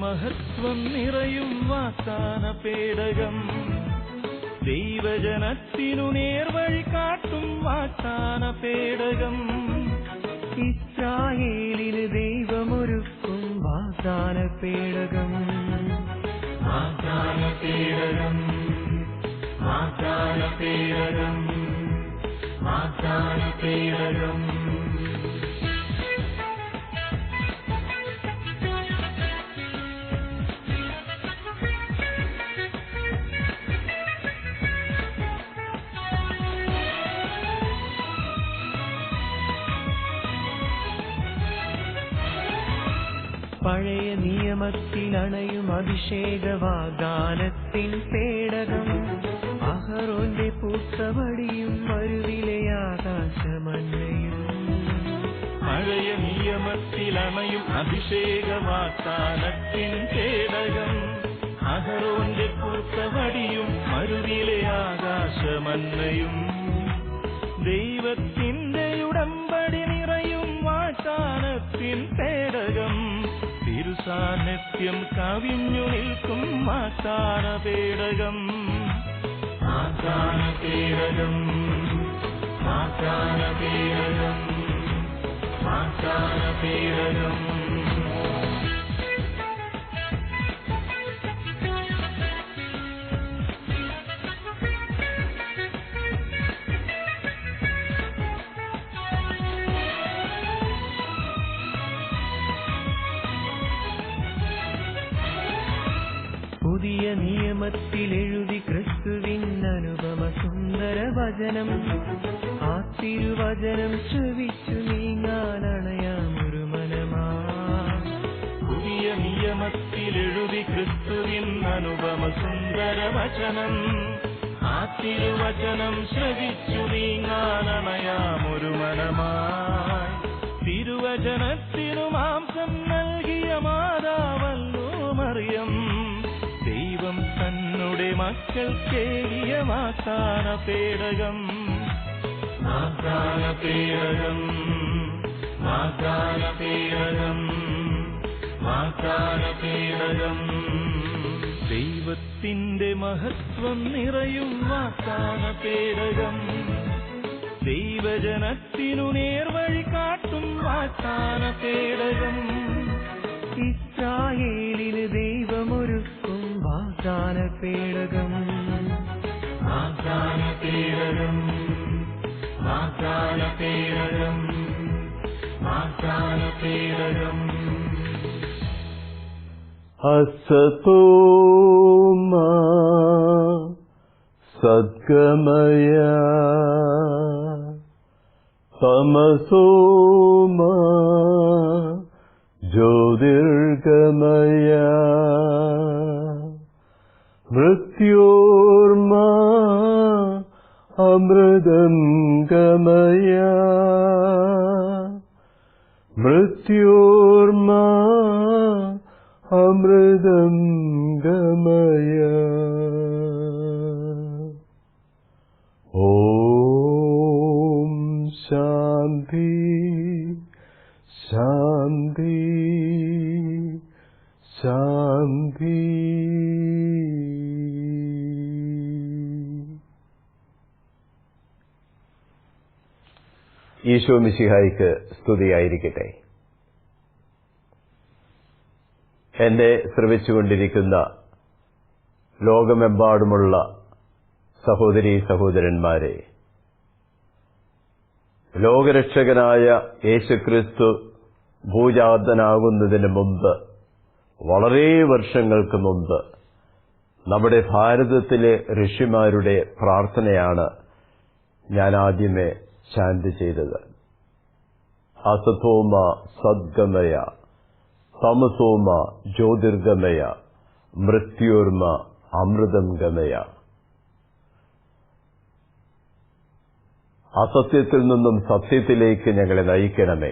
മഹത്വം നിറയും വാഗ്ദാന പേടകം. ദൈവജനത്തിനു നേർവഴി കാട്ടും വാഗ്ദാന പേടകം. ഇസ്രായേലിന് ദൈവമൊരുക്കും വാഗ്ദാന പേടകം. വാഗ്ദാന പേടകം. പേടകം. പേടകം. പഴയ നിയമത്തിൽ അണയും അഭിഷേക വാഗ്ദാനത്തിൻ പേടകം. അഹറോന്റെ പൂത്തവടിയും മരുവിലെ ആകാശമണ്ണയും പഴയ നിയമത്തിലണയും അഭിഷേക വാഗ്ദാനത്തിൻ പേടകം. അഹറോന്റെ പൂത്തവടിയും മരുവിലെ ആകാശമണ്ണയും ദൈവത്തിന്റെ തിരുസാന്നിധ്യം കവിഞ്ഞു നിൽക്കും വാഗ്ദാന പേടകം വാഗ്ദാന പേടകം വാഗ്ദാന പേടകം വാഗ്ദാന പേടകം തിരുവചനം ശ്രവിച്ചു നീങ്ങാനണയാമൊരു മനമായി. തിരുവചനത്തിനു മാംസം നൽകിയ മാതാവല്ലോ മറിയം. ദൈവം തന്നുടെ മക്കൾ കേകിയ വാഗ്ദാന പേടകം. മാസാന പേടകം മാസാന പേടകം മാസാന പേടകം. ദൈവത്തിന്റെ മഹത്വം നിറയും വാഗ്ദാന പേടകം. ദൈവജനത്തിനു നേർവഴി കാട്ടും വാഗ്ദാന പേടകം. ഇസ്രായേലിന് ദൈവമൊരുക്കും വാഗ്ദാന പേടകം. വാഗ്ദാന പേടകം. വാഗ്ദാന പേടകം. വാഗ്ദാന പേടകം. ഹസതോമ സദ്ഗമയ തമസോമ ജ്യോതിർഗമയ മൃത്യോ ഈശോ മിശിഹായിക്ക് സ്തുതിയായിരിക്കട്ടെ. എന്നെ ശ്രവിച്ചുകൊണ്ടിരിക്കുന്ന ലോകമെമ്പാടുമുള്ള സഹോദരി സഹോദരന്മാരെ ലോകരക്ഷകനായ യേശുക്രിസ്തു ഭൂജാതനാകുന്നതിന് മുമ്പ് വളരെ വർഷങ്ങൾക്ക് മുമ്പ് നമ്മുടെ ഭാരതത്തിലെ ഋഷിമാരുടെ പ്രാർത്ഥനയാണ് ഞാൻ ആദ്യമേ ശാന്തി ചെയ്തത്. അസതോമ സദ്ഗമയ തമസോമ ജ്യോതിർഗമയ മൃത്യോർമ അമൃതം ഗമയ. അസത്യത്തിൽ നിന്നും സത്യത്തിലേക്ക് ഞങ്ങളെ നയിക്കണമേ.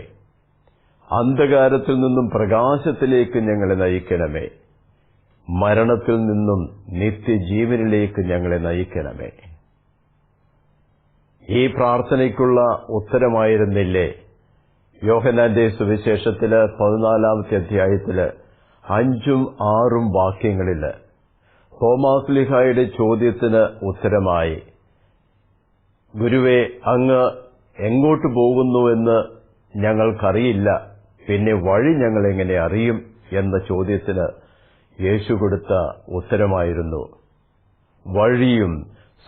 അന്ധകാരത്തിൽ നിന്നും പ്രകാശത്തിലേക്ക് ഞങ്ങളെ നയിക്കണമേ. മരണത്തിൽ നിന്നും നിത്യജീവനിലേക്ക് ഞങ്ങളെ നയിക്കണമേ. ഈ പ്രാർത്ഥനയ്ക്കുള്ള ഉത്തരമായിരുന്നില്ലേ? യോഹനാന്റെ സുവിശേഷത്തിൽ പതിനാലാമത്തെ അധ്യായത്തിൽ അഞ്ചും ആറും വാക്യങ്ങളിൽ തോമാസ് ലിഹായുടെ ചോദ്യത്തിന് ഉത്തരമായി ഗുരുവെ അങ്ങ് എങ്ങോട്ട് പോകുന്നുവെന്ന് ഞങ്ങൾക്കറിയില്ല. പിന്നെ വഴി ഞങ്ങൾ എങ്ങനെ അറിയും? എന്ന ചോദ്യത്തിന് യേശു കൊടുത്ത ഉത്തരമായിരുന്നു വഴിയും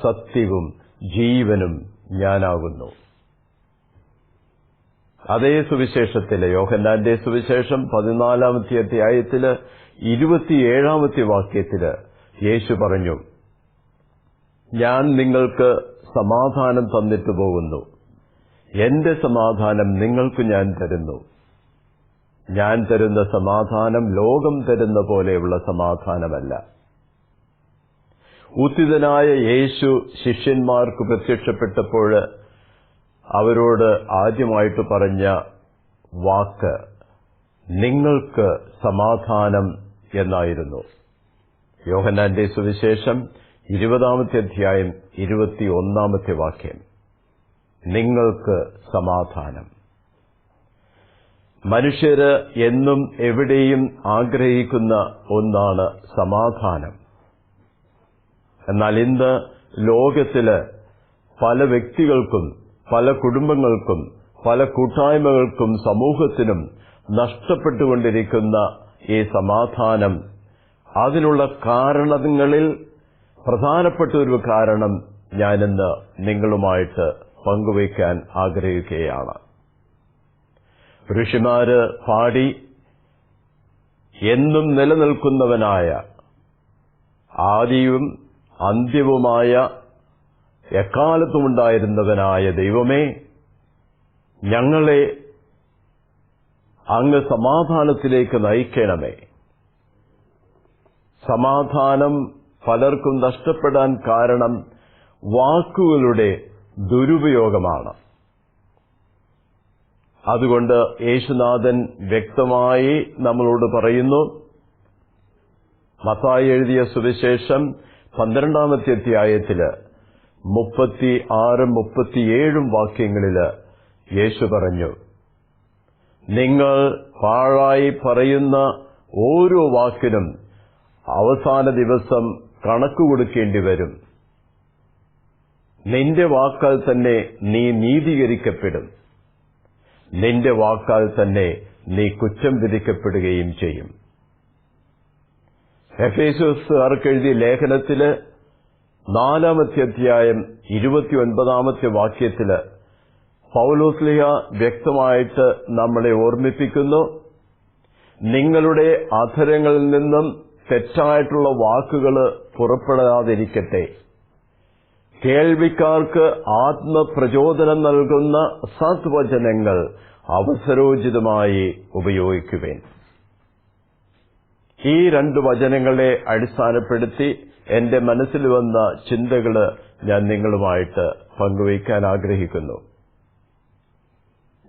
സത്യവും ജീവനും ഞാനാകുന്നു. അതേ സുവിശേഷത്തിലെ യോഹന്നാന്റെ സുവിശേഷം പതിനാലാമത്തെ അധ്യായത്തിൽ ഇരുപത്തിയേഴാമത്തെ വാക്യത്തിൽ യേശു പറഞ്ഞു ഞാൻ നിങ്ങൾക്ക് സമാധാനം തന്നിട്ട് പോകുന്നു. എന്റെ സമാധാനം നിങ്ങൾക്ക് ഞാൻ തരുന്നു. ഞാൻ തരുന്ന സമാധാനം ലോകം തരുന്ന പോലെയുള്ള സമാധാനമല്ല. ഉത്തിതനായ യേശു ശിഷ്യന്മാർക്ക് പ്രത്യക്ഷപ്പെട്ടപ്പോൾ അവരോട് ആദ്യമായിട്ട് പറഞ്ഞ വാക്ക് നിങ്ങൾക്ക് സമാധാനം എന്നായിരുന്നു. യോഹന്നാന്റെ സുവിശേഷം ഇരുപതാമത്തെ അധ്യായം ഇരുപത്തിയൊന്നാമത്തെ വാക്യം. നിങ്ങൾക്ക് സമാധാനം. മനുഷ്യര് എന്നും എവിടെയും ആഗ്രഹിക്കുന്ന ഒന്നാണ് സമാധാനം. എന്നാൽ ഇന്ന് ലോകത്തിൽ പല വ്യക്തികൾക്കും പല കുടുംബങ്ങൾക്കും പല കൂട്ടായ്മകൾക്കും സമൂഹത്തിനും നഷ്ടപ്പെട്ടുകൊണ്ടിരിക്കുന്ന ഈ സമാധാനം. അതിനുള്ള കാരണങ്ങളിൽ പ്രധാനപ്പെട്ട ഒരു കാരണം ഞാനിന്ന് നിങ്ങളുമായിട്ട് പങ്കുവയ്ക്കാൻ ആഗ്രഹിക്കുകയാണ്. ഋഷിമാര് പാടി എന്നും നിലനിൽക്കുന്നവനായ ആദിയും അന്ത്യവുമായ എക്കാലത്തുമുണ്ടായിരുന്നവനായ ദൈവമേ ഞങ്ങളെ അങ്ങ് സമാധാനത്തിലേക്ക് നയിക്കണമേ. സമാധാനം പലർക്കും നഷ്ടപ്പെടാൻ കാരണം വാക്കുകളുടെ ദുരുപയോഗമാണ്. അതുകൊണ്ട് യേശുനാഥൻ വ്യക്തമായി നമ്മളോട് പറയുന്നു മത്തായി എഴുതിയ സുവിശേഷം പന്ത്രണ്ടാമത്തെ അധ്യായത്തിൽ മുപ്പത്തി ആറും മുപ്പത്തിയേഴും വാക്യങ്ങളിൽ യേശു പറഞ്ഞു നിങ്ങൾ പാഴായി പറയുന്ന ഓരോ വാക്കിനും അവസാന ദിവസം കണക്ക് കൊടുക്കേണ്ടി വരും. നിന്റെ വാക്കാൽ തന്നെ നീ നീതീകരിക്കപ്പെടും. നിന്റെ വാക്കാൽ തന്നെ നീ കുറ്റം വിധിക്കപ്പെടുകയും ചെയ്യും. എഫേസോസുകാർക്ക് ആർക്കെഴുതിയ ലേഖനത്തിൽ നാലാമത്തെ അധ്യായം ഇരുപത്തിയൊൻപതാമത്തെ വാക്യത്തിൽ പൗലോസ്ലിഹ വ്യക്തമായിട്ട് നമ്മളെ ഓർമ്മിപ്പിക്കുന്നു. നിങ്ങളുടെ അധരങ്ങളിൽ നിന്നും തെറ്റായിട്ടുള്ള വാക്കുകൾ പുറപ്പെടാതിരിക്കട്ടെ. കേൾവിക്കാർക്ക് ആത്മപ്രചോദനം നൽകുന്ന സത്വചനങ്ങൾ അവസരോചിതമായി ഉപയോഗിക്കുവേൻ. ഈ രണ്ട് വചനങ്ങളെ അടിസ്ഥാനപ്പെടുത്തി എന്റെ മനസ്സിൽ വന്ന ചിന്തകൾ ഞാൻ നിങ്ങളുമായിട്ട് പങ്കുവയ്ക്കാൻ ആഗ്രഹിക്കുന്നു.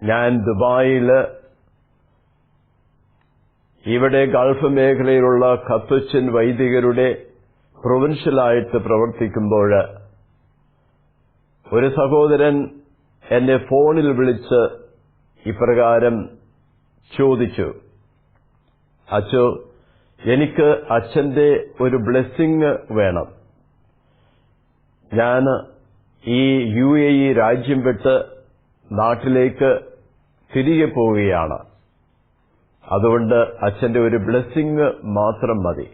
ഞാൻ ദുബായിൽ ഇവിടെ ഗൾഫ് മേഖലയിലുള്ള കത്തുച്ചൻ വൈദികരുടെ പ്രൊവിൻഷ്യലായിട്ട് പ്രവർത്തിക്കുമ്പോൾ ഒരു സഹോദരൻ എന്നെ ഫോണിൽ വിളിച്ച് ഇപ്രകാരം ചോദിച്ചു. അച്ചോ എനിക്ക് അച്ഛന്റെ ഒരു ബ്ലെസ്സിങ് വേണം. ഞാൻ ഈ യു എ ഇ രാജ്യം വിട്ട് നാട്ടിലേക്ക് തിരികെ പോവുകയാണ്. അതുകൊണ്ട് അച്ഛന്റെ ഒരു ബ്ലെസ്സിങ് മാത്രം മതി.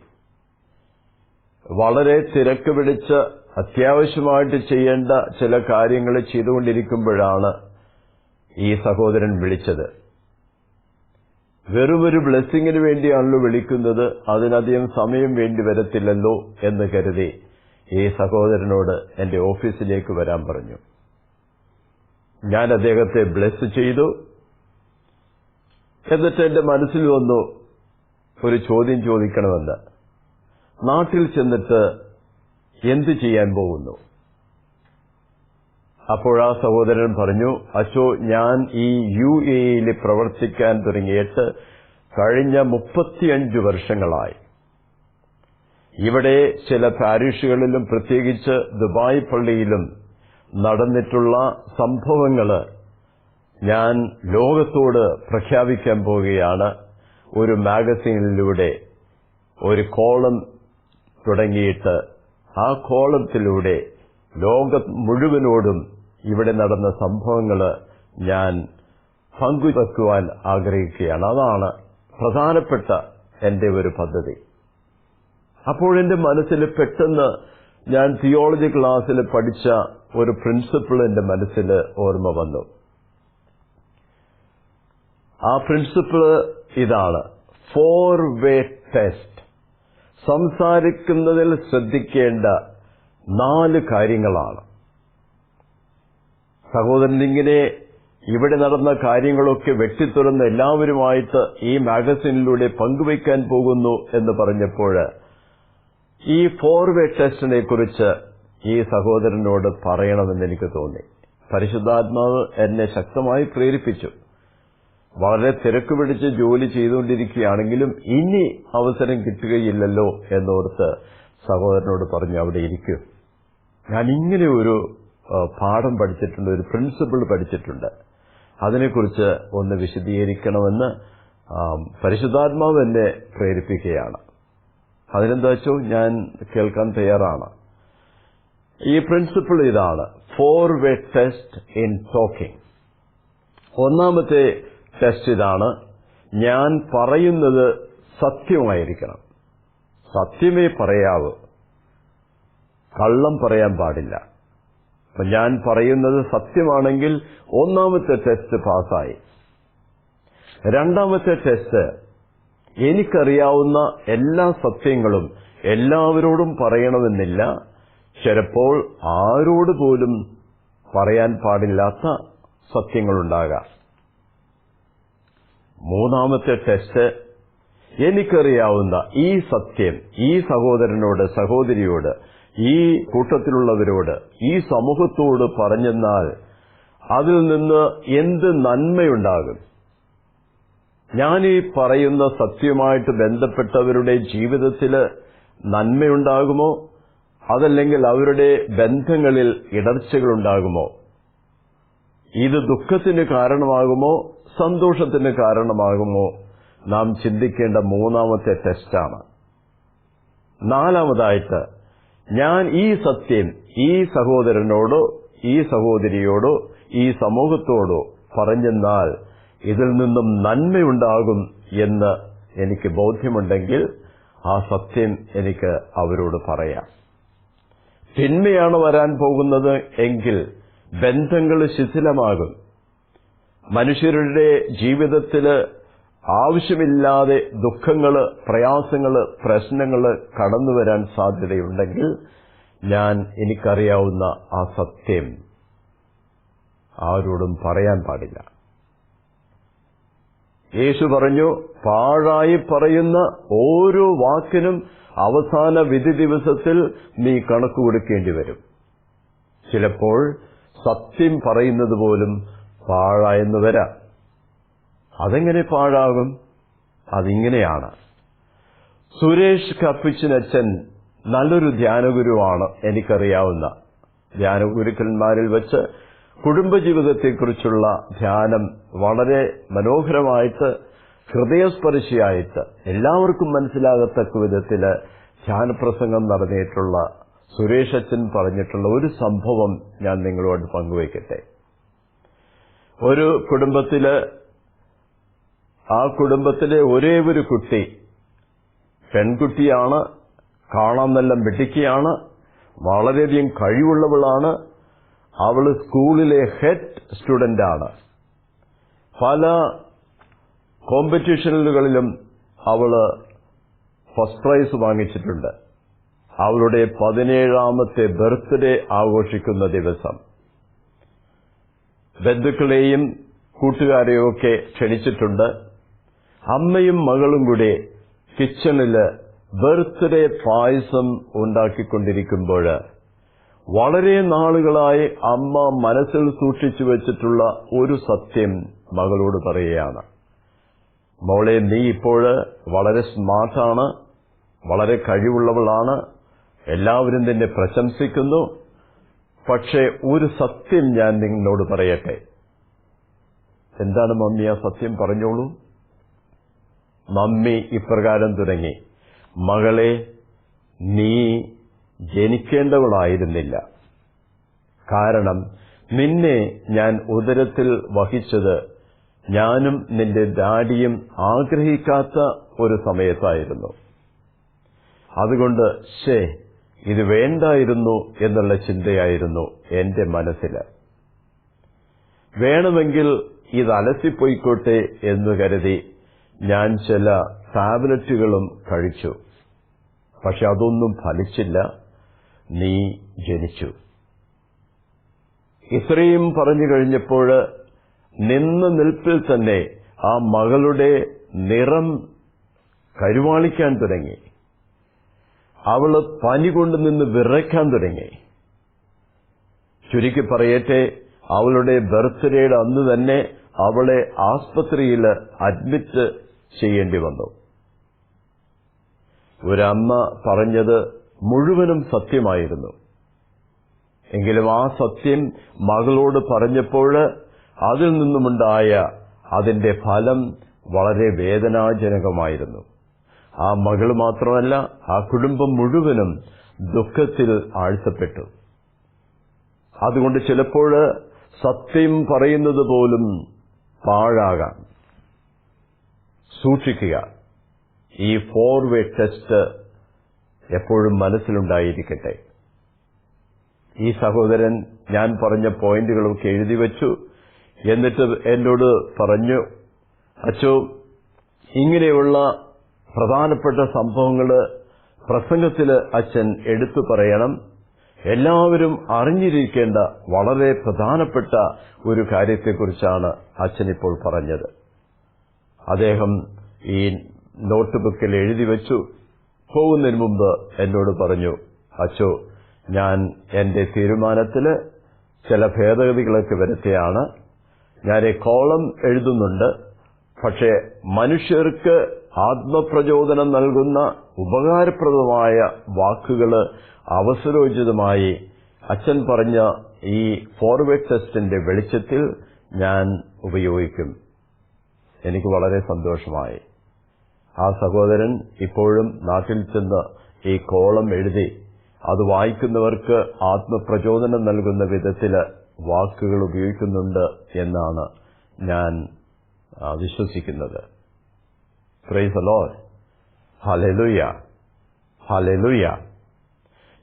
വളരെ തിരക്ക് പിടിച്ച് അത്യാവശ്യമായിട്ട് ചെയ്യേണ്ട ചില കാര്യങ്ങൾ ചെയ്തുകൊണ്ടിരിക്കുമ്പോഴാണ് ഈ സഹോദരൻ വിളിച്ചത്. വെറുമൊരു ബ്ലെസ്സിങ്ങിന് വേണ്ടിയാണല്ലോ വിളിക്കുന്നത്. അതിനധികം സമയം വേണ്ടി വരത്തില്ലല്ലോ എന്ന് കരുതി ഈ സഹോദരനോട് എന്റെ ഓഫീസിലേക്ക് വരാൻ പറഞ്ഞു. ഞാൻ അദ്ദേഹത്തെ ബ്ലെസ് ചെയ്തു. എന്നിട്ട് എന്റെ മനസ്സിൽ വന്നു ഒരു ചോദ്യം ചോദിക്കണമെന്ന്. നാട്ടിൽ ചെന്നിട്ട് എന്തു ചെയ്യാൻ പോകുന്നു? അപ്പോൾ ആ സഹോദരൻ പറഞ്ഞു അച്ചോ ഞാൻ ഈ യു എയിൽ പ്രവർത്തിക്കാൻ തുടങ്ങിയിട്ട് കഴിഞ്ഞ മുപ്പത്തിയഞ്ച് വർഷങ്ങളായി. ഇവിടെ ചില പാരീഷുകളിലും പ്രത്യേകിച്ച് ദുബായ് പള്ളിയിലും നടന്നിട്ടുള്ള സംഭവങ്ങൾ ഞാൻ ലോകത്തോട് പ്രഖ്യാപിക്കാൻ പോവുകയാണ്. ഒരു മാഗസീനിലൂടെ ഒരു കോളം തുടങ്ങിയിട്ട് ആ കോളത്തിലൂടെ ലോകം മുഴുവനോടും ഇവിടെ നടന്ന സംഭവങ്ങൾ ഞാൻ പങ്കുവെക്കുവാൻ ആഗ്രഹിക്കുകയാണ്. അതാണ് പ്രധാനപ്പെട്ട എന്റെ ഒരു പദ്ധതി. അപ്പോൾ എന്റെ മനസ്സിൽ പെട്ടെന്ന് ഞാൻ തിയോളജി ക്ലാസ്സിൽ പഠിച്ച ഒരു പ്രിൻസിപ്പിൾ എന്റെ മനസ്സിൽ ഓർമ്മ വന്നു. ആ പ്രിൻസിപ്പിൾ ഇതാണ്. Four way test. സംസാരിക്കുന്നതിൽ ശ്രദ്ധിക്കേണ്ട നാല് കാര്യങ്ങളാണ്. സഹോദരൻ ഇങ്ങനെ ഇവിടെ നടന്ന കാര്യങ്ങളൊക്കെ വെട്ടിത്തുറന്ന് എല്ലാവരുമായിട്ട് ഈ മാഗസിനിലൂടെ പങ്കുവയ്ക്കാൻ പോകുന്നു എന്ന് പറഞ്ഞപ്പോൾ ഈ ഫോർ വേ ടെസ്റ്റിനെ കുറിച്ച് ഈ സഹോദരനോട് പറയണമെന്ന് എനിക്ക് തോന്നി. പരിശുദ്ധാത്മാവ് എന്നെ ശക്തമായി പ്രേരിപ്പിച്ചു. വളരെ തിരക്ക് പിടിച്ച് ജോലി ചെയ്തുകൊണ്ടിരിക്കുകയാണെങ്കിലും ഇനി അവസരം കിട്ടുകയില്ലല്ലോ എന്നോർത്ത് സഹോദരനോട് പറഞ്ഞു അവിടെ ഇരിക്കും ഞാൻ ഇങ്ങനെ ഒരു പാഠം പഠിച്ചിട്ടുണ്ട് ഒരു പ്രിൻസിപ്പിൾ പഠിച്ചിട്ടുണ്ട്. അതിനെക്കുറിച്ച് ഒന്ന് വിശദീകരിക്കണമെന്ന് പരിശുദ്ധാത്മാവ് എന്നെ പ്രേരിപ്പിക്കുകയാണ്. അതിനെന്താ വെച്ചോ? ഞാൻ കേൾക്കാൻ തയ്യാറാണ്. ഈ പ്രിൻസിപ്പിൾ ഇതാണ്. Four way test in talking ഒന്നാമത്തെ ടെസ്റ്റ് ഇതാണ്. ഞാൻ പറയുന്നത് സത്യമായിരിക്കണം. സത്യമേ പറയാവൂ. കള്ളം പറയാൻ പാടില്ല. അപ്പൊ ഞാൻ പറയുന്നത് സത്യമാണെങ്കിൽ ഒന്നാമത്തെ ടെസ്റ്റ് പാസ്സായി. രണ്ടാമത്തെ ടെസ്റ്റ് എനിക്കറിയാവുന്ന എല്ലാ സത്യങ്ങളും എല്ലാവരോടും പറയണമെന്നില്ല. ചിലപ്പോൾ ആരോട് പോലും പറയാൻ പാടില്ലാത്ത സത്യങ്ങളുണ്ടാകാം. മൂന്നാമത്തെ ടെസ്റ്റ് എനിക്കറിയാവുന്ന ഈ സത്യം ഈ സഹോദരനോട് സഹോദരിയോട് ഈ കൂട്ടത്തിലുള്ളവരോട് ഈ സമൂഹത്തോട് പറഞ്ഞെന്നാൽ അതിൽ നിന്ന് എന്ത് നന്മയുണ്ടാകും? ഞാൻ ഈ പറയുന്ന സത്യമായിട്ട് ബന്ധപ്പെട്ടവരുടെ ജീവിതത്തിൽ നന്മയുണ്ടാകുമോ? അതല്ലെങ്കിൽ അവരുടെ ബന്ധങ്ങളിൽ ഇടർച്ചകളുണ്ടാകുമോ? ഇത് ദുഃഖത്തിന് കാരണമാകുമോ? സന്തോഷത്തിന് കാരണമാകുമോ? നാം ചിന്തിക്കേണ്ട മൂന്നാമത്തെ ടെസ്റ്റാണ്. നാലാമതായിട്ട് ഞാൻ ഈ സത്യം ഈ സഹോദരനോടോ ഈ സഹോദരിയോടോ ഈ സമൂഹത്തോടോ പറഞ്ഞെന്നാൽ ഇതിൽ നിന്നും നന്മയുണ്ടാകും എന്ന് എനിക്ക് ബോധ്യമുണ്ടെങ്കിൽ ആ സത്യം എനിക്ക് അവരോട് പറയാം. തിന്മയാണ് വരാൻ പോകുന്നത് എങ്കിൽ ബന്ധങ്ങൾ ശിഥിലമാകും. മനുഷ്യരുടെ ജീവിതത്തിൽ ആവശ്യമില്ലാതെ ദുഃഖങ്ങൾ പ്രയാസങ്ങൾ പ്രശ്നങ്ങൾ കടന്നു വരാൻ സാധ്യതയുണ്ടെങ്കിൽ ഞാൻ എനിക്കറിയാവുന്ന ആ സത്യം ആരോടും പറയാൻ പാടില്ല. യേശു പറഞ്ഞു പാഴായി പറയുന്ന ഓരോ വാക്കിനും അവസാന വിധി ദിവസത്തിൽ നീ കണക്ക് കൊടുക്കേണ്ടി വരും. ചിലപ്പോൾ സത്യം പറയുന്നത് പോലും പാഴായെന്ന് വരാം. അതെങ്ങനെ പാഴാകും? അതിങ്ങനെയാണ്. സുരേഷ് കപ്പിച്ചിനച്ചൻ നല്ലൊരു ധ്യാനഗുരുവാണ് എനിക്കറിയാവുന്ന. ധ്യാനഗുരുക്കന്മാരിൽ വെച്ച് കുടുംബജീവിതത്തെക്കുറിച്ചുള്ള ധ്യാനം വളരെ മനോഹരമായിട്ട് ഹൃദയസ്പർശിയായിട്ട് എല്ലാവർക്കും മനസ്സിലാകത്തക്ക വിധത്തിൽ ധ്യാനപ്രസംഗം നടന്നിട്ടുള്ള സുരേഷ് അച്ഛൻ പറഞ്ഞിട്ടുള്ള ഒരു സംഭവം ഞാൻ നിങ്ങളോട് പങ്കുവയ്ക്കട്ടെ. ഒരു കുടുംബത്തിൽ ആ കുടുംബത്തിലെ ഒരേ ഒരു കുട്ടി പെൺകുട്ടിയാണ് കാണാൻ നല്ല മിടുക്കിയാണ് വളരെയധികം കഴിവുള്ളവളാണ്. അവൾ സ്കൂളിലെ ഹെഡ് സ്റ്റുഡന്റാണ് പല കോമ്പറ്റീഷനുകളിലും അവൾ ഫസ്റ്റ് പ്രൈസ് വാങ്ങിച്ചിട്ടുണ്ട്. അവളുടെ പതിനേഴാമത്തെ ബർത്ത്ഡേ ആഘോഷിക്കുന്ന ദിവസം. ബന്ധുക്കളെയും കൂട്ടുകാരെയും ഒക്കെ ക്ഷണിച്ചിട്ടുണ്ട്. അമ്മയും മകളും കൂടെ കിച്ചണിൽ ബർത്ത്ഡേ പായസം ഉണ്ടാക്കിക്കൊണ്ടിരിക്കുമ്പോൾ വളരെ നാളുകളായി അമ്മ മനസ്സിൽ സൂക്ഷിച്ചു വെച്ചിട്ടുള്ള ഒരു സത്യം മകളോട് പറയുകയാണ്. മോളെ നീ ഇപ്പോൾ വളരെ സ്മാർട്ടാണ് വളരെ കഴിവുള്ളവളാണ് എല്ലാവരും നിന്നെ പ്രശംസിക്കുന്നു. പക്ഷേ ഒരു സത്യം ഞാൻ നിങ്ങളോട് പറയട്ടെ. എന്താണ് മമ്മി ആ സത്യം പറഞ്ഞോളൂ? മമ്മി ഇപ്രകാരം തുടങ്ങി. മകളെ നീ ജനിക്കേണ്ടവളായിരുന്നില്ല. കാരണം നിന്നെ ഞാൻ ഉദരത്തിൽ വഹിച്ചത് ഞാനും നിന്റെ ഡാഡിയും ആഗ്രഹിക്കാത്ത ഒരു സമയത്തായിരുന്നു. അതുകൊണ്ട് ശേ ഇത് വേണ്ടായിരുന്നു എന്നുള്ള ചിന്തയായിരുന്നു എന്റെ മനസ്സിൽ വേണമെങ്കിൽ ഇത് അലസിപ്പോയിക്കോട്ടെ എന്ന് കരുതി ഞാൻ ചില ടാബ്ലറ്റുകളും കഴിച്ചു. പക്ഷെ അതൊന്നും ഫലിച്ചില്ല. നീ ജനിച്ചു. ഇത്രയും പറഞ്ഞു കഴിഞ്ഞപ്പോൾ നിന്ന് നിൽപ്പിൽ തന്നെ ആ മകളുടെ നിറം കരുവാളിക്കാൻ തുടങ്ങി. അവൾ പനി കൊണ്ട് നിന്ന് വിറയ്ക്കാൻ തുടങ്ങി. ചുരുക്കി പറയട്ടെ അവളുടെ ബർത്ത്ഡേയുടെ അന്ന് തന്നെ അവളെ ആസ്പത്രിയിൽ അഡ്മിറ്റ് ചെയ്യേണ്ടി വന്നു. ഒരമ്മ പറഞ്ഞത് മുഴുവനും സത്യമായിരുന്നു. എങ്കിലും ആ സത്യം മകളോട് പറഞ്ഞപ്പോൾ അതിൽ നിന്നുമുണ്ടായ അതിന്റെ ഫലം വളരെ വേദനാജനകമായിരുന്നു. ആ മകൾ മാത്രമല്ല ആ കുടുംബം മുഴുവനും ദുഃഖത്തിൽ ആഴ്ത്തപ്പെട്ടു. അതുകൊണ്ട് ചിലപ്പോൾ സത്യം പറയുന്നത് പോലും പാഴാകാം. സൂക്ഷിക്കുക. ഈ ഫോർ വേ ടെസ്റ്റ് എപ്പോഴും മനസ്സിലുണ്ടായിരിക്കട്ടെ. ഈ സഹോദരൻ ഞാൻ പറഞ്ഞ പോയിന്റുകളൊക്കെ എഴുതി വെച്ചു. എന്നിട്ട് എന്നോട് പറഞ്ഞു അച്ചു ഇങ്ങനെയുള്ള പ്രധാനപ്പെട്ട സംഭവങ്ങൾ പ്രസംഗത്തിൽ അച്ഛൻ എടുത്തു പറയണം. എല്ലാവരും അറിഞ്ഞിരിക്കേണ്ട വളരെ പ്രധാനപ്പെട്ട ഒരു കാര്യത്തെക്കുറിച്ചാണ് അച്ഛൻ ഇപ്പോൾ പറഞ്ഞത്. അദ്ദേഹം ഈ നോട്ട് ബുക്കിൽ എഴുതി വെച്ചു. പോകുന്നതിന് മുമ്പ് എന്നോട് പറഞ്ഞു അച്ചോ ഞാൻ എന്റെ തീരുമാനത്തിൽ ചില ഭേദഗതികളൊക്കെ വരുത്തിയാണ്. ഞാൻ ഈ കോളം എഴുതുന്നുണ്ട്. പക്ഷേ മനുഷ്യർക്ക് ആത്മപ്രചോദനം നൽകുന്ന ഉപകാരപ്രദമായ വാക്കുകൾ അവസരോചിതമായി അച്ഛൻ പറഞ്ഞ ഈ ഫോർവേഡ് ടെസ്റ്റിന്റെ വെളിച്ചത്തിൽ ഞാൻ ഉപയോഗിക്കും. എനിക്ക് വളരെ സന്തോഷമായി. ആ സഹോദരൻ ഇപ്പോഴും നാട്ടിൽ ചെന്ന് ഈ കോളം എഴുതി അത് വായിക്കുന്നവർക്ക് ആത്മപ്രചോദനം നൽകുന്ന വിധത്തിൽ വാക്കുകൾ ഉപയോഗിക്കുന്നുണ്ട് എന്നാണ് ഞാൻ വിശ്വസിക്കുന്നത്.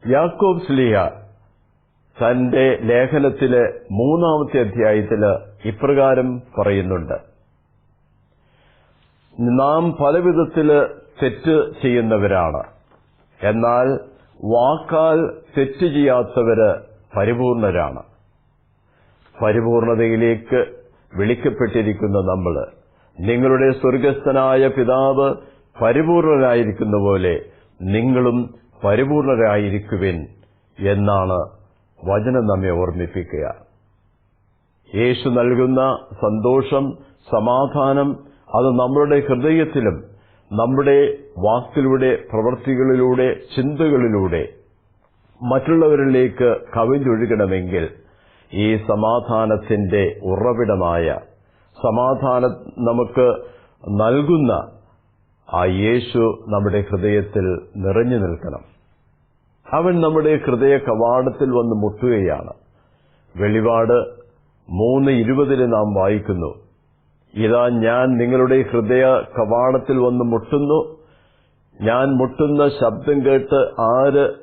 യാക്കോബ് സ്ലിയ തന്റെ ലേഖനത്തിലെ മൂന്നാമത്തെ അധ്യായത്തിൽ ഇപ്രകാരം പറയുന്നുണ്ട്. നാം പലവിധത്തിൽ തെറ്റ് ചെയ്യുന്നവരാണ്. എന്നാൽ വാക്കാൽ തെറ്റ് ചെയ്യാത്തവര് പരിപൂർണരാണ്. പരിപൂർണതയിലേക്ക് വിളിക്കപ്പെട്ടിരിക്കുന്ന നമ്മൾ നിങ്ങളുടെ സ്വർഗസ്ഥനായ പിതാവ് പരിപൂർണരായിരിക്കുന്ന പോലെ നിങ്ങളും പരിപൂർണരായിരിക്കുവിൻ എന്നാണ് വചനം നമ്മെ ഓർമ്മിപ്പിക്കുക. യേശു നൽകുന്ന സന്തോഷം സമാധാനം അത് നമ്മുടെ ഹൃദയത്തിലും നമ്മുടെ വാക്കിലൂടെ പ്രവൃത്തികളിലൂടെ ചിന്തകളിലൂടെ മറ്റുള്ളവരിലേക്ക് കവിഞ്ഞൊഴുകണമെങ്കിൽ ഈ സമാധാനത്തിന്റെ ഉറവിടമായ സമാധാനം നമുക്ക് നൽകുന്ന ആ യേശു നമ്മുടെ ഹൃദയത്തിൽ നിറഞ്ഞു നിൽക്കണം. അവൻ നമ്മുടെ ഹൃദയ കവാടത്തിൽ വന്ന് മുട്ടുകയാണ്. വെളിപാട് മൂന്ന് ഇരുപതിന് നാം വായിക്കുന്നു. ഇതാ ഞാൻ നിങ്ങളുടെ ഹൃദയ കവാടത്തിൽ വന്ന് മുട്ടുന്നു. ഞാൻ മുട്ടുന്ന ശബ്ദം കേട്ട് ആര്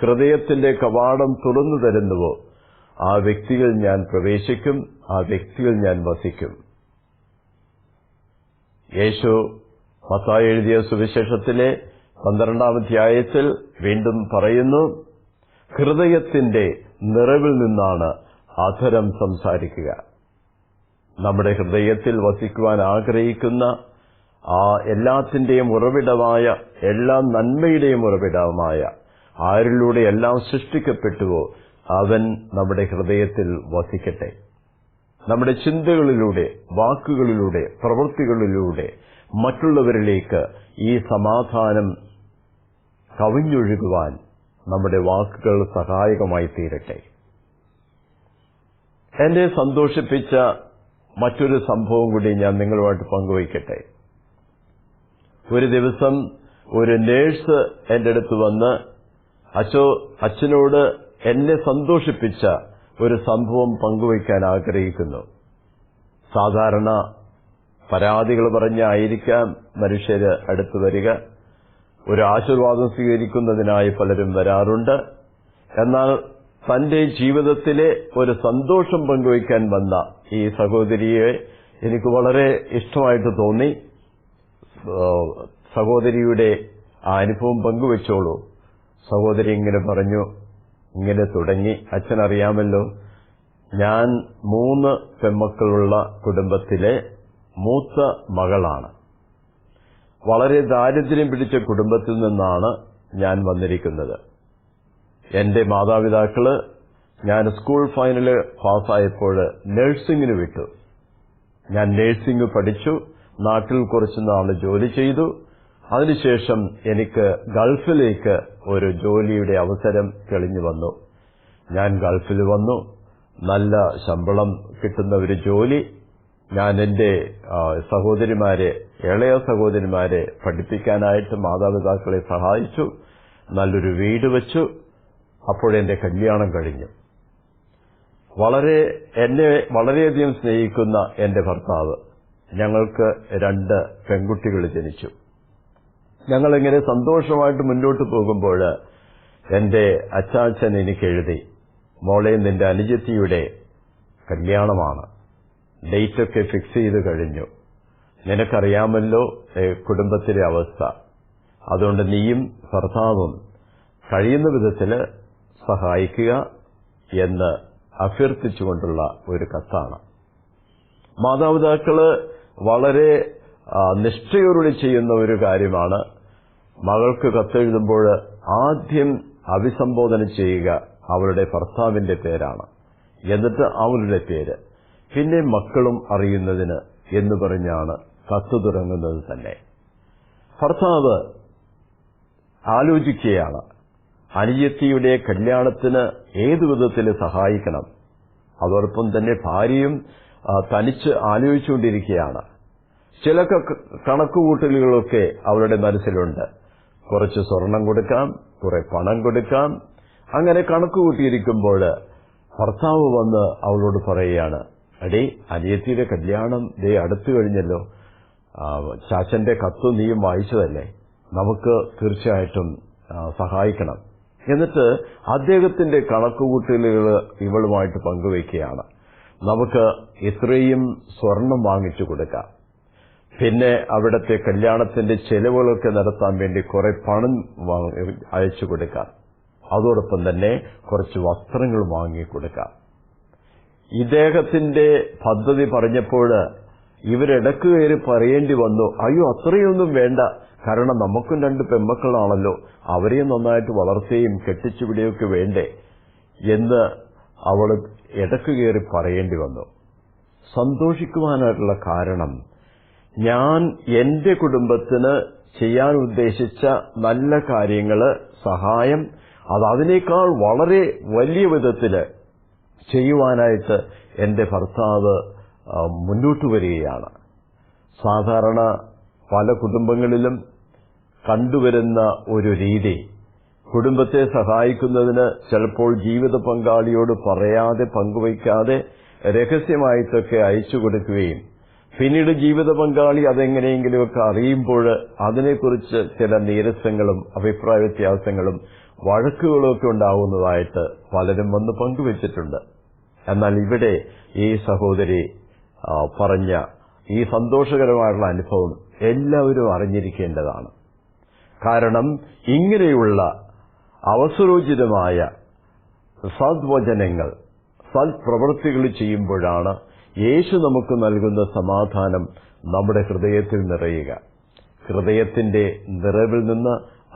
ഹൃദയത്തിന്റെ കവാടം തുറന്നു തരുന്നുവോ? ആ വ്യക്തികൾ ഞാൻ പ്രവേശിക്കും ആ വ്യക്തികൾ ഞാൻ വസിക്കും. യേശു മത്തായി എഴുതിയ സുവിശേഷത്തിലെ പന്ത്രണ്ടാം അധ്യായത്തിൽ വീണ്ടും പറയുന്നു ഹൃദയത്തിന്റെ നിറവിൽ നിന്നാണ് അധരം സംസാരിക്കുക. നമ്മുടെ ഹൃദയത്തിൽ വസിക്കുവാൻ ആഗ്രഹിക്കുന്ന ആ എല്ലാത്തിന്റെയും ഉറവിടമായ എല്ലാ നന്മയുടെയും ഉറവിടമായ ആരിലൂടെ എല്ലാം സൃഷ്ടിക്കപ്പെട്ടുവോ അവൻ നമ്മുടെ ഹൃദയത്തിൽ വസിക്കട്ടെ. നമ്മുടെ ചിന്തകളിലൂടെ വാക്കുകളിലൂടെ പ്രവൃത്തികളിലൂടെ മറ്റുള്ളവരിലേക്ക് ഈ സമാധാനം കവിഞ്ഞൊഴുകുവാൻ നമ്മുടെ വാക്കുകൾ സഹായകമായി തീരട്ടെ. എന്നെ സന്തോഷിപ്പിച്ച മറ്റൊരു സംഭവം കൂടി ഞാൻ നിങ്ങളുമായിട്ട് പങ്കുവയ്ക്കട്ടെ. ഒരു ദിവസം ഒരു നേഴ്സ് എന്റെ അടുത്ത് വന്ന് അച്ചോ അച്ഛനോട് എന്നെ സന്തോഷിപ്പിച്ച ഒരു സംഭവം പങ്കുവയ്ക്കാൻ ആഗ്രഹിക്കുന്നു. സാധാരണ പരാതികൾ പറഞ്ഞായിരിക്കാം മനുഷ്യര് അടുത്തു വരിക. ഒരു ആശീർവാദം സ്വീകരിക്കുന്നതിനായി പലരും വരാറുണ്ട്. എന്നാൽ തന്റെ ജീവിതത്തിലെ ഒരു സന്തോഷം പങ്കുവയ്ക്കാൻ വന്ന ഈ സഹോദരിയെ എനിക്ക് വളരെ ഇഷ്ടമായിട്ട് തോന്നി. സഹോദരിയുടെ ആ അനുഭവം പങ്കുവെച്ചോളൂ. സഹോദരി ഇങ്ങനെ പറഞ്ഞു ഇങ്ങനെ തുടങ്ങി. അച്ഛനറിയാമല്ലോ ഞാൻ മൂന്ന് പെമ്മക്കളുള്ള കുടുംബത്തിലെ മൂത്ത മകളാണ്. വളരെ ദാരിദ്ര്യം പിടിച്ച കുടുംബത്തിൽ നിന്നാണ് ഞാൻ വന്നിരിക്കുന്നത്. എന്റെ മാതാപിതാക്കൾ ഞാൻ സ്കൂൾ ഫൈനൽ പാസ്സായപ്പോൾ നഴ്സിംഗിന് വിട്ടു. ഞാൻ നഴ്സിംഗ് പഠിച്ചു. നാട്ടിൽ കുറച്ചു നാൾ ജോലി ചെയ്തു. അതിനുശേഷം എനിക്ക് ഗൾഫിലേക്ക് ഒരു ജോലിയുടെ അവസരം തെളിഞ്ഞു വന്നു. ഞാൻ ഗൾഫിൽ വന്നു. നല്ല ശമ്പളം കിട്ടുന്ന ഒരു ജോലി. ഞാൻ എന്റെ സഹോദരിമാരെ ഇളയ സഹോദരിമാരെ പഠിപ്പിക്കാനായിട്ട് മാതാപിതാക്കളെ സഹായിച്ചു. നല്ലൊരു വീട് വെച്ചു. അപ്പോഴെന്റെ കല്യാണം കഴിഞ്ഞു. വളരെ എന്നെ വളരെയധികം സ്നേഹിക്കുന്ന എന്റെ ഭർത്താവ് ഞങ്ങൾക്ക് രണ്ട് പെൺകുട്ടികൾ ജനിച്ചു. ഞങ്ങളിങ്ങനെ സന്തോഷമായിട്ട് മുന്നോട്ട് പോകുമ്പോൾ എന്റെ അച്ചാച്ചൻ എനിക്ക് എഴുതി മോളെ നിന്റെ അനുജത്തിയുടെ കല്യാണമാണ്. ഡേറ്റൊക്കെ ഫിക്സ് ചെയ്ത് കഴിഞ്ഞു. നിനക്കറിയാമല്ലോ കുടുംബത്തിലെ അവസ്ഥ. അതുകൊണ്ട് നീയും ഭർത്താവും കഴിയുന്ന വിധത്തിൽ സഹായിക്കുക എന്ന് അഭ്യർത്ഥിച്ചുകൊണ്ടുള്ള ഒരു കത്താണ്. മാതാപിതാക്കൾ വളരെ നിഷ്ഠയോടുകൂടി ചെയ്യുന്ന ഒരു കാര്യമാണ്. മകൾക്ക് കത്തെഴുതുമ്പോൾ ആദ്യം അഭിസംബോധന ചെയ്യുക അവളുടെ ഭർത്താവിന്റെ പേരാണ്. എന്നിട്ട് അവളുടെ പേര്. പിന്നെ മക്കളും അറിയുന്നതിന് എന്ന് പറഞ്ഞാണ് കത്ത് തുടങ്ങുന്നത് തന്നെ. ഭർത്താവ് ആലോചിക്കുകയാണ്. അനുജത്തിയുടെ കല്യാണത്തിന് ഏതു വിധത്തിൽ സഹായിക്കണം? അതോടൊപ്പം തന്നെ ഭാര്യയും തനിച്ച് ആലോചിച്ചുകൊണ്ടിരിക്കുകയാണ്. ചില കണക്കുകൂട്ടലുകളൊക്കെ അവരുടെ മനസ്സിലുണ്ട്. കുറച്ച് സ്വർണം കൊടുക്കാം കുറെ പണം കൊടുക്കാം. അങ്ങനെ കണക്ക് കൂട്ടിയിരിക്കുമ്പോൾ ഭർത്താവ് വന്ന് അവളോട് പറയുകയാണ് അടേ അനിയത്തിയുടെ കല്യാണം ദേ അടുത്തു കഴിഞ്ഞല്ലോ. ചാച്ചന്റെ കത്ത് നീയും വായിച്ചതല്ലേ? നമുക്ക് തീർച്ചയായിട്ടും സഹായിക്കണം. എന്നിട്ട് അദ്ദേഹത്തിന്റെ കണക്കുകൂട്ടലുകൾ ഇവളുമായിട്ട് പങ്കുവയ്ക്കുകയാണ്. നമുക്ക് ഇത്രയും സ്വർണം വാങ്ങിച്ചു കൊടുക്കാം. പിന്നെ അവിടുത്തെ കല്യാണത്തിന്റെ ചെലവുകളൊക്കെ നടത്താൻ വേണ്ടി കുറെ പണം അയച്ചു കൊടുക്കാം. അതോടൊപ്പം തന്നെ കുറച്ച് വസ്ത്രങ്ങൾ വാങ്ങിക്കൊടുക്കാം ഇദ്ദേഹത്തിന്റെ പദ്ധതി പറഞ്ഞപ്പോൾ ഇവരിടക്ക് കയറി പറയേണ്ടി വന്നു. അയ്യോ അത്രയൊന്നും വേണ്ട. കാരണം നമുക്കും രണ്ട് പെമ്മക്കളാണല്ലോ. അവരെയും നന്നായിട്ട് വളർത്തുകയും കെട്ടിച്ചുവിടുകയൊക്കെ വേണ്ടേ എന്ന് അവൾ ഇടയ്ക്ക് കയറി പറയേണ്ടി വന്നു. സന്തോഷിക്കുവാനായിട്ടുള്ള കാരണം ഞാൻ എന്റെ കുടുംബത്തിന് ചെയ്യാൻ ഉദ്ദേശിച്ച നല്ല കാര്യങ്ങൾ സഹായം അത് അതിനേക്കാൾ വളരെ വലിയ വിധത്തിൽ ചെയ്യുവാനായിട്ട് എന്റെ ഭർത്താവ് മുന്നോട്ട് വരികയാണ്. സാധാരണ പല കുടുംബങ്ങളിലും കണ്ടുവരുന്ന ഒരു രീതി. കുടുംബത്തെ സഹായിക്കുന്നതിന് ചിലപ്പോൾ ജീവിത പങ്കാളിയോട് പറയാതെ പങ്കുവയ്ക്കാതെ രഹസ്യമായിട്ടൊക്കെ അയച്ചു കൊടുക്കുകയും പിന്നീട് ജീവിത പങ്കാളി അതെങ്ങനെയെങ്കിലുമൊക്കെ അറിയുമ്പോൾ അതിനെക്കുറിച്ച് ചില നീരസങ്ങളും അഭിപ്രായ വ്യത്യാസങ്ങളും വഴക്കുകളൊക്കെ ഉണ്ടാവുന്നതായിട്ട് പലരും വന്ന് പങ്കുവച്ചിട്ടുണ്ട്. എന്നാൽ ഇവിടെ ഈ സഹോദരി പറഞ്ഞ ഈ സന്തോഷകരമായിട്ടുള്ള അനുഭവം എല്ലാവരും അറിഞ്ഞിരിക്കേണ്ടതാണ്. കാരണം ഇങ്ങനെയുള്ള അവസരോചിതമായ സദ്വചനങ്ങൾ സൽപ്രവൃത്തികൾ ചെയ്യുമ്പോഴാണ് യേശു നമുക്ക് നൽകുന്ന സമാധാനം നമ്മുടെ ഹൃദയത്തിൽ നിറയുക. ഹൃദയത്തിന്റെ നിറവിൽ നിന്ന്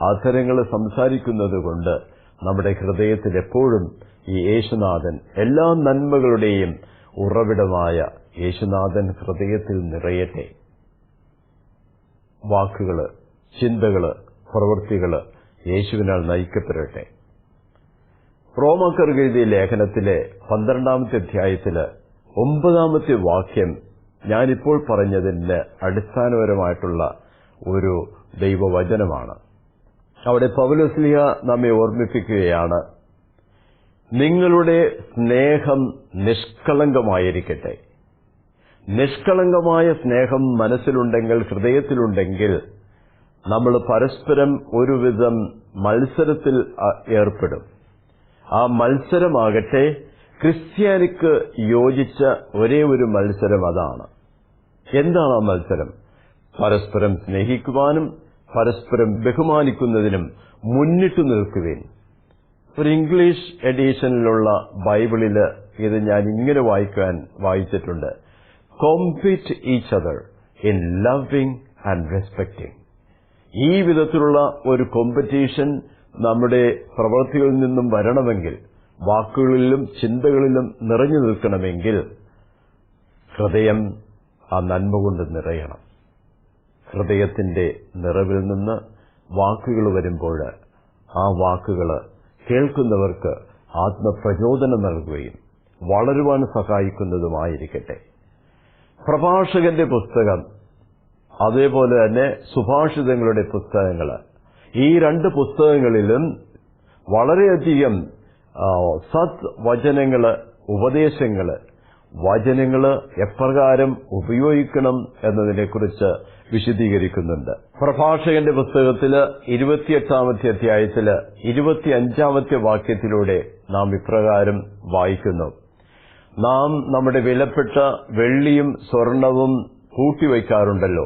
അധരങ്ങൾ സംസാരിക്കുന്നത് കൊണ്ട് നമ്മുടെ ഹൃദയത്തിൽ എപ്പോഴും ഈ യേശുനാഥൻ എല്ലാ നന്മകളുടെയും ഉറവിടമായ യേശുനാഥൻ ഹൃദയത്തിൽ നിറയട്ടെ. വാക്കുകൾ ചിന്തകൾ പ്രവൃത്തികൾ യേശുവിനാൽ നയിക്കപ്പെടട്ടെ. റോമാക്കർ എഴുതിയ ലേഖനത്തിലെ പന്ത്രണ്ടാമത്തെ അധ്യായത്തിൽ ഒമ്പതാമത്തെ വാക്യം ഞാനിപ്പോൾ പറഞ്ഞതിന് അടിസ്ഥാനപരമായിട്ടുള്ള ഒരു ദൈവവചനമാണ്. അവിടെ പൗലസ്ലിയ നമ്മെ ഓർമ്മിപ്പിക്കുകയാണ് നിങ്ങളുടെ സ്നേഹം നിഷ്കളങ്കമായിരിക്കട്ടെ. നിഷ്കളങ്കമായ സ്നേഹം മനസ്സിലുണ്ടെങ്കിൽ ഹൃദയത്തിലുണ്ടെങ്കിൽ നമ്മൾ പരസ്പരം ഒരുവിധം മത്സരത്തിൽ ഏർപ്പെടും. ആ മത്സരമാകട്ടെ ക്രിസ്ത്യാനിക്ക് യോജിച്ച ഒരേ ഒരു മത്സരം അതാണ്. എന്താണ് ആ മത്സരം? പരസ്പരം സ്നേഹിക്കുവാനും പരസ്പരം ബഹുമാനിക്കുന്നതിനും മുന്നിട്ടു നിൽക്കുവേൻ. ഒരു ഇംഗ്ലീഷ് എഡീഷനിലുള്ള ബൈബിളിൽ ഇത് ഞാൻ ഇങ്ങനെ വായിക്കാൻ വായിച്ചിട്ടുണ്ട്. Compete each other in loving and respecting ഈ വിധത്തിലുള്ള ഒരു കോമ്പറ്റീഷൻ നമ്മുടെ പ്രവൃത്തികളിൽ നിന്നും വരണമെങ്കിൽ വാക്കുകളിലും ചിന്തകളിലും നിറഞ്ഞു നിൽക്കണമെങ്കിൽ ഹൃദയം ആ നന്മ കൊണ്ട് നിറയണം. ഹൃദയത്തിന്റെ നിറവിൽ നിന്ന് വാക്കുകൾ വരുമ്പോൾ ആ വാക്കുകൾ കേൾക്കുന്നവർക്ക് ആത്മപ്രചോദനം നൽകുകയും വളരുവാൻ സഹായിക്കുന്നതുമായിരിക്കട്ടെ. പ്രഭാഷകന്റെ പുസ്തകം. അതേപോലെ തന്നെ സുഭാഷിതങ്ങളുടെ പുസ്തകങ്ങൾ ഈ രണ്ട് പുസ്തകങ്ങളിലും വളരെയധികം സത് വചനങ്ങൾ ഉപദേശങ്ങൾ. വചനങ്ങൾ എപ്രകാരം ഉപയോഗിക്കണം എന്നതിനെക്കുറിച്ച് വിശദീകരിക്കുന്നുണ്ട്. പ്രഭാഷകന്റെ പുസ്തകത്തിൽ ഇരുപത്തിയെട്ടാമത്തെ അധ്യായത്തിൽ ഇരുപത്തിയഞ്ചാമത്തെ വാക്യത്തിലൂടെ നാം ഇപ്രകാരം വായിക്കുന്നു. നാം നമ്മുടെ വിലപ്പെട്ട വെള്ളിയും സ്വർണവും കൂട്ടിവയ്ക്കാറുണ്ടല്ലോ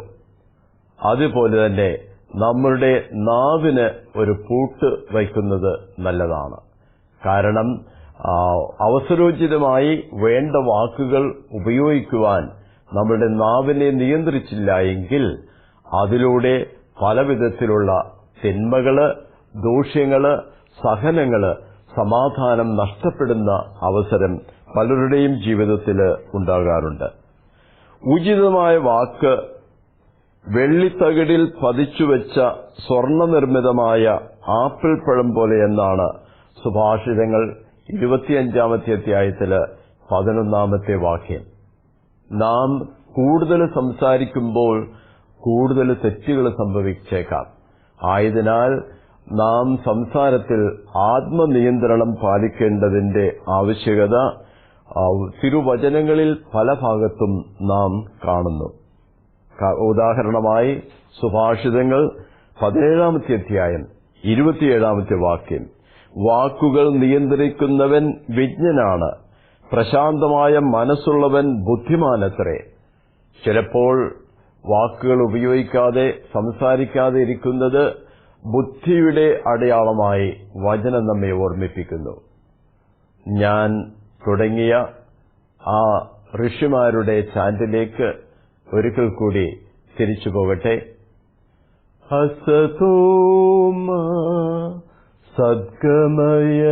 അതുപോലെ തന്നെ നമ്മളുടെ നാവിന് ഒരു പൂട്ട് വയ്ക്കുന്നത് നല്ലതാണ്. കാരണം അവസരോചിതമായി വേണ്ട വാക്കുകൾ ഉപയോഗിക്കുവാൻ നമ്മളുടെ നാവിനെ നിയന്ത്രിച്ചില്ല എങ്കിൽ അതിലൂടെ പലവിധത്തിലുള്ള തിന്മകൾ ദൂഷ്യങ്ങൾ സഹനങ്ങൾ സമാധാനം നഷ്ടപ്പെടുന്ന അവസരം പലരുടെയും ജീവിതത്തിൽ ഉണ്ടാകാറുണ്ട്. ഉചിതമായ വാക്ക് വെള്ളിത്തകിടിൽ പതിച്ചുവെച്ച സ്വർണനിർമ്മിതമായ ആപ്പിൾ പഴം പോലെ എന്നാണ് സുഭാഷിതങ്ങൾ ഇരുപത്തിയഞ്ചാമത്തെ അധ്യായത്തിൽ പതിനൊന്നാമത്തെ വാക്യം. നാം കൂടുതൽ സംസാരിക്കുമ്പോൾ കൂടുതൽ തെറ്റുകൾ സംഭവിച്ചേക്കാം. ആയതിനാൽ നാം സംസാരത്തിൽ ആത്മനിയന്ത്രണം പാലിക്കേണ്ടതിന്റെ ആവശ്യകത തിരുവചനങ്ങളിൽ പല ഭാഗത്തും നാം കാണുന്നു. ഉദാഹരണമായി സുഭാഷിതങ്ങൾ പതിനേഴാമത്തെ അധ്യായം ഇരുപത്തിയേഴാമത്തെ വാക്യം. വാക്കുകൾ നിയന്ത്രിക്കുന്നവൻ വിജ്ഞനാണ്. പ്രശാന്തമായ മനസ്സുള്ളവൻ ബുദ്ധിമാനത്രേ. ചിലപ്പോൾ വാക്കുകൾ ഉപയോഗിക്കാതെ സംസാരിക്കാതെ ഇരിക്കുന്നത് ബുദ്ധിയുടെ അടയാളമായി വചനം നമ്മെ ഓർമ്മിപ്പിക്കുന്നു. ഞാൻ തുടങ്ങിയ ആ ഋഷിമാരുടെ ചാന്തിലേക്ക് ഒരിക്കൽ കൂടി തിരിച്ചു പോകട്ടെ. ഹസതോമ സദ്ഗമയ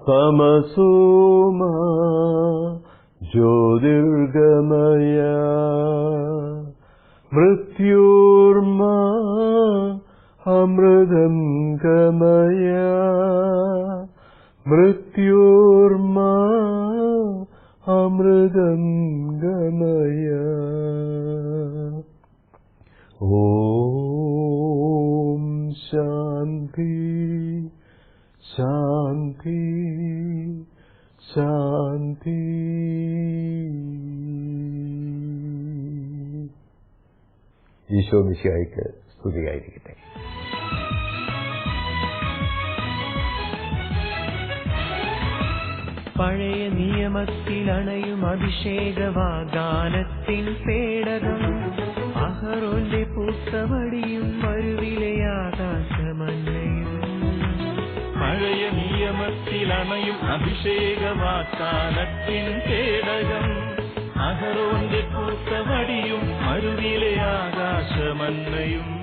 തമസോമ ജ്യോതിർഗമയ മൃത്യോർമ അമൃതം ഗമയ മൃത്യോർമ അമൃതം ഗമയ ഓം ശാന്തി ശാന്തി ശാന്തി. ഈശോ മിശിഹായിക്ക് സ്തുതിയായിരിക്കട്ടെ. പഴയ അഭിഷേകവാഗാനത്തിൽ പേടകം. അഹറോന്റെ പൂത്തവടിയും മരുവിലെ ആകാശമന്നയും പഴയ നിയമത്തിലണയും അഭിഷേക വാഗ്ദാനത്തിൻ കേടകം അഹറോന്റെ പൂത്തവടിയും മരുവിലെ ആകാശമന്നയും